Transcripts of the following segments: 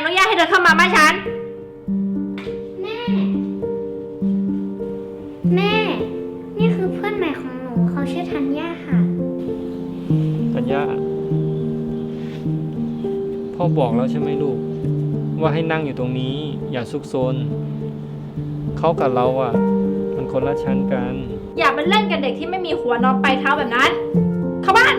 อนุญาตให้เธอเข้ามาบ้านฉัน แม่ แม่ นี่คือเพื่อนใหม่ของหนูเขาชื่อธัญญาค่ะ ธัญญาพ่อบอกแล้วใช่ไหมลูก ว่าให้นั่งอยู่ตรงนี้ อย่าซุกซนเขากับเราอะ มันคนละชั้นกัน อย่าไปเล่นกับเด็กที่ไม่มีหัวนอนปลายเท้าแบบนั้น เข้าบ้าน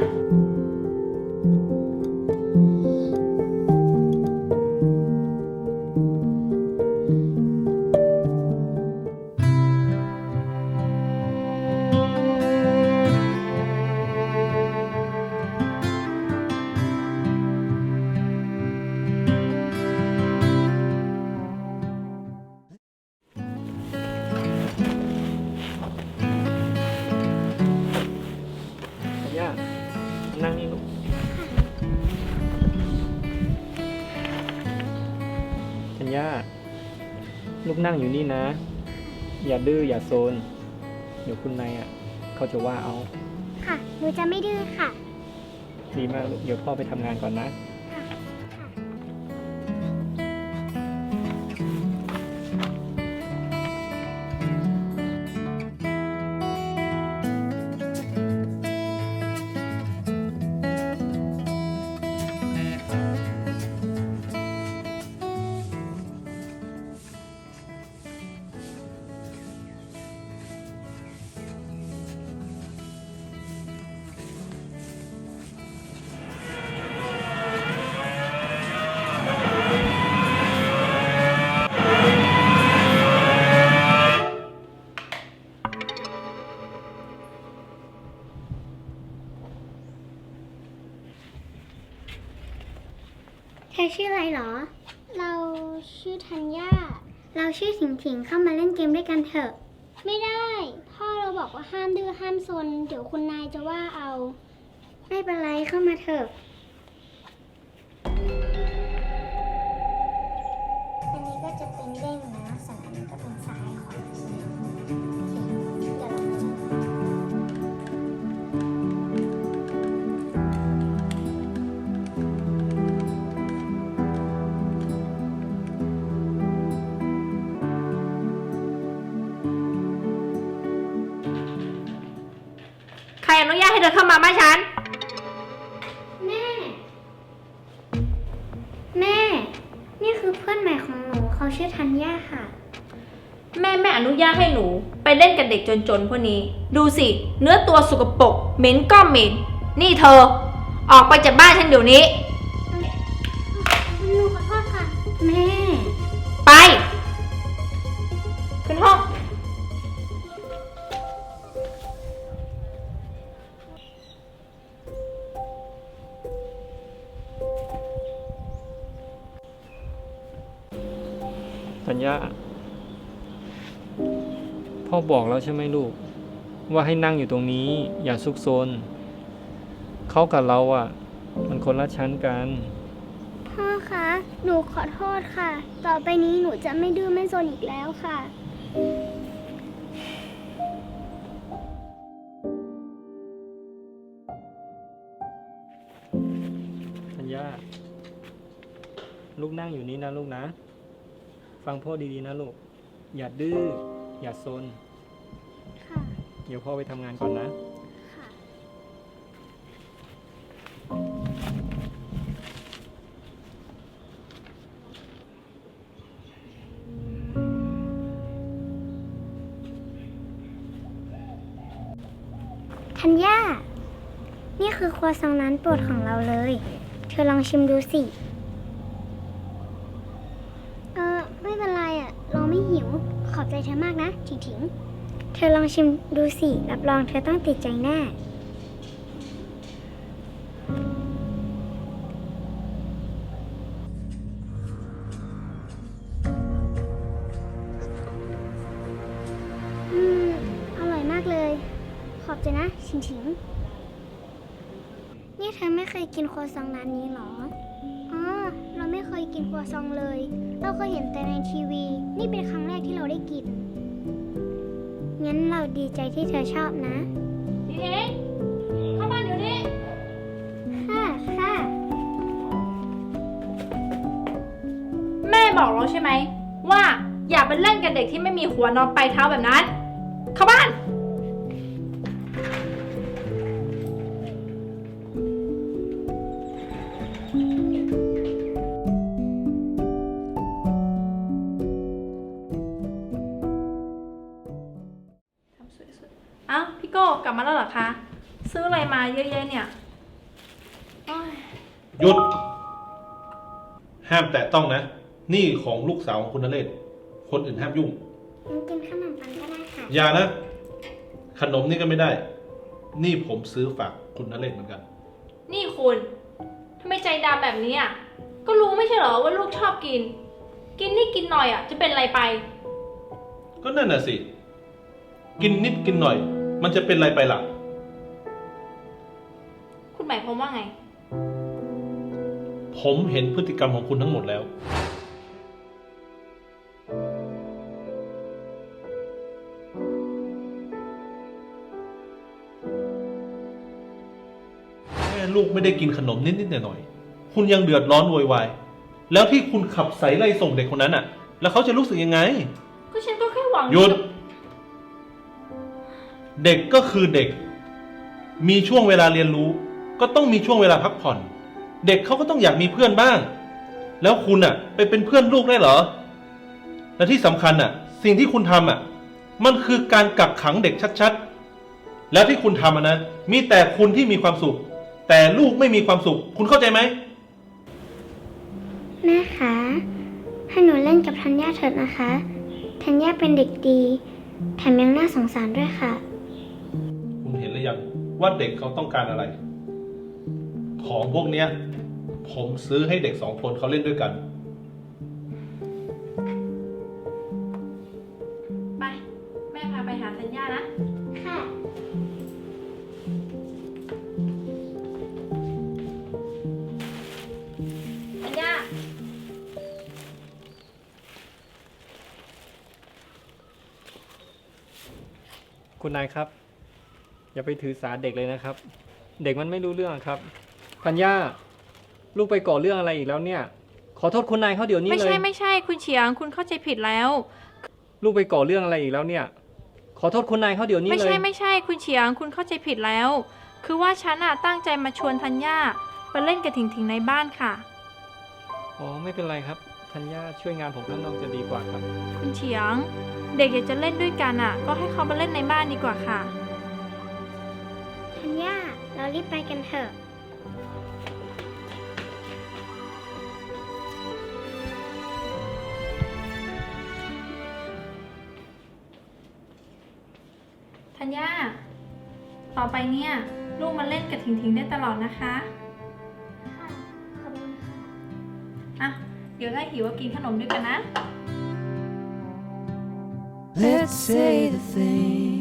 ลูกนั่งอยู่นี่นะ อย่าดื้ออย่าโซน เดี๋ยวคุณนายอะเขาจะว่าเอา ค่ะ หนูจะไม่ดื้อค่ะ ดีมากลูกเดี๋ยวพ่อไปทำงานก่อนนะ เธอชื่ออะไรเหรอ เราชื่อธัญญา เราชื่อถิงถิงเข้ามาเล่นเกมด้วยกันเถอะ ไม่ได้ พ่อเราบอกว่าห้ามดื้อห้ามซน เดี๋ยวคุณนายจะว่าเอา ไม่เป็นไรเข้ามาเถอะ อนุญาตให้เธอเข้ามาบ้านฉัน แม่ แม่ นี่คือเพื่อนใหม่ของหนูเขาชื่อธัญญาค่ะ แม่ไม่อนุญาตให้หนู ไปเล่นกับเด็กจนๆพวกนี้ ดูสิ เนื้อตัวสกปรกเหม็นก็เหม็น นี่เธอ ออกไปจากบ้านฉันเดี๋ยวนี้ ธัญญาพ่อบอกแล้วใช่ไหมลูก ว่าให้นั่งอยู่ตรงนี้ อย่าซุกซนเขากับเราอะ มันคนละชั้นกัน พ่อคะ หนูขอโทษค่ะ ต่อไปนี้หนูจะไม่ดื้อไม่ซนอีกแล้วค่ะ ธัญญาลูกนั่งอยู่นี่นะลูกนะ ฟังพ่อดีๆนะลูก อย่าดื้อ อย่าซน ค่ะ เดี๋ยวพ่อไปทำงานก่อนนะ ค่ะ ธัญญา นี่คือครัวซองร้านโปรดของเราเลย เธอลองชิมดูสิ เออไม่เป็นไรอะ เราไม่หิว ขอบ ใจเธอมากนะถิงถิง เธอลองชิมดูสิ รับรองเธอต้องติดใจแน่อืมอร่อยมากเลยขอบใจนะชิงชิงนี่เธอไม่เคยกินครัวซองร้านนี้หรอ อ๋อ เราไม่เคยกินครัวซองเลย เราเคยเห็นแต่ในทีวี นี่เป็นครั้ง ดีใจที่เธอชอบนะนี่เองเข้าบ้านเดี๋ยวนี้ ค่ะค่ะแล้วใช่ไหม ว่าอย่าไปเล่นกับเด็กที่ไม่มีหัวนอนปลายเท้าแบบนั้น เข้าบ้าน อ้าวพี่โก้กลับมาแล้วเหรอคะ ซื้ออะไรมาเยอะแยะเนี่ยโอ้ยหยุด ห้ามแตะต้องนะ นี่ของลูกสาวของคุณนเรศ คนอื่นห้ามยุ่งงั้นกินขนมปังก็ได้ค่ะ อย่านะ ขนมนี่ก็ไม่ได้ นี่ผมซื้อฝากคุณนเรศเหมือนกัน นี่คุณทำไมใจดำแบบนี้อะก็รู้ไม่ใช่เหรอว่าลูกชอบกิน กินนี่กินหน่อยอะ จะเป็นอะไรไป ก็นั่นน่ะสิ กินนิดกินหน่อย มันจะเป็นอะไรไปล่ะ คุณหมายความว่าไง ผมเห็นพฤติกรรมของคุณทั้งหมดแล้ว แม่ลูกไม่ได้กินขนมนิดๆหน่อยๆคุณยังเดือดร้อนโวยวาย แล้วที่คุณขับใส่ไล่ส่งเด็กคนนั้นอะ แล้วเขาจะรู้สึกยังไง ก็ฉันก็แค่หวังหยุด เด็กก็คือเด็ก มีช่วงเวลาเรียนรู้ ก็ต้องมีช่วงเวลาพักผ่อน เด็กเขาก็ต้องอยากมีเพื่อนบ้าง แล้วคุณอะไปเป็นเพื่อนลูกได้เหรอ และที่สำคัญอะสิ่งที่คุณทำอะมันคือการกักขังเด็กชัดๆ แล้วที่คุณทำนะ มีแต่คุณที่มีความสุข แต่ลูกไม่มีความสุข คุณเข้าใจไหมแม่คะให้หนูเล่นกับธัญญาเถิดนะคะ ธัญญาเป็นเด็กดี แถมยังน่าสงสารด้วยค่ะ ว่าเด็กเขาต้องการอะไร ของพวกเนี้ย ผมซื้อให้เด็กสองคนเขาเล่นด้วยกัน ไป แม่พาไปหาธัญญานะ ค่ะธัญญา คุณนายครับ อย่าไปถือสาเด็กเลยนะครับ เด็กมันไม่รู้เรื่องครับพัญญาลูกไปก่อเรื่องอะไรอีกแล้วเนี่ย ขอโทษคุณนายเขาเดี๋ยวนี้ไม่เลใช่ย ไม่ใช่คุณเฉียงคุณเข้าใจผิดแล้ว ลูกไปก่อเรื่องอะไรอีกแล้วเนี่ย ขอโทษคุณนายเขาเดี๋ยวนี้ไม่เลยใช่ไม่ใช่คุณเฉียงคุณเข้าใจผิดแล้ว คือว่าฉันอะตั้งใจมาชวนธัญญาไปเล่นกับถิงถิงในบ้านค่ะ อ๋อไม่เป็นไรครับธัญญาช่วยงานผมข้างนอกจะดีกว่าครับ คุณเฉียง เด็กอยากจะเล่นด้วยกันอะก็ให้เขามาเล่นในบ้านดีกว่าค่ะธัญญา เรารีบไปกันเถอะธัญญา ต่อไปเนี่ย ลูกมาเล่นกับถิงถิงได้ตลอดนะคะค่ะขอบคุณค่ะอะ เดี๋ยวถ้าหิวก็กินขนมด้วยกันนะ Let's say the things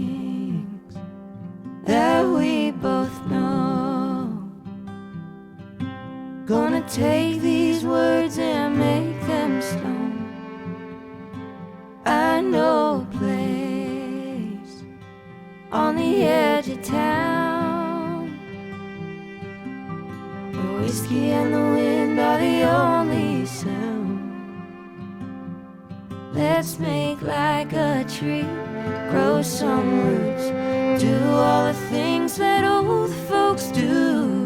take these words and make them stone. I know a place on the edge of town. The whiskey and the wind are the only sound. Let's make like a tree, grow some roots, do all the things that old folks do.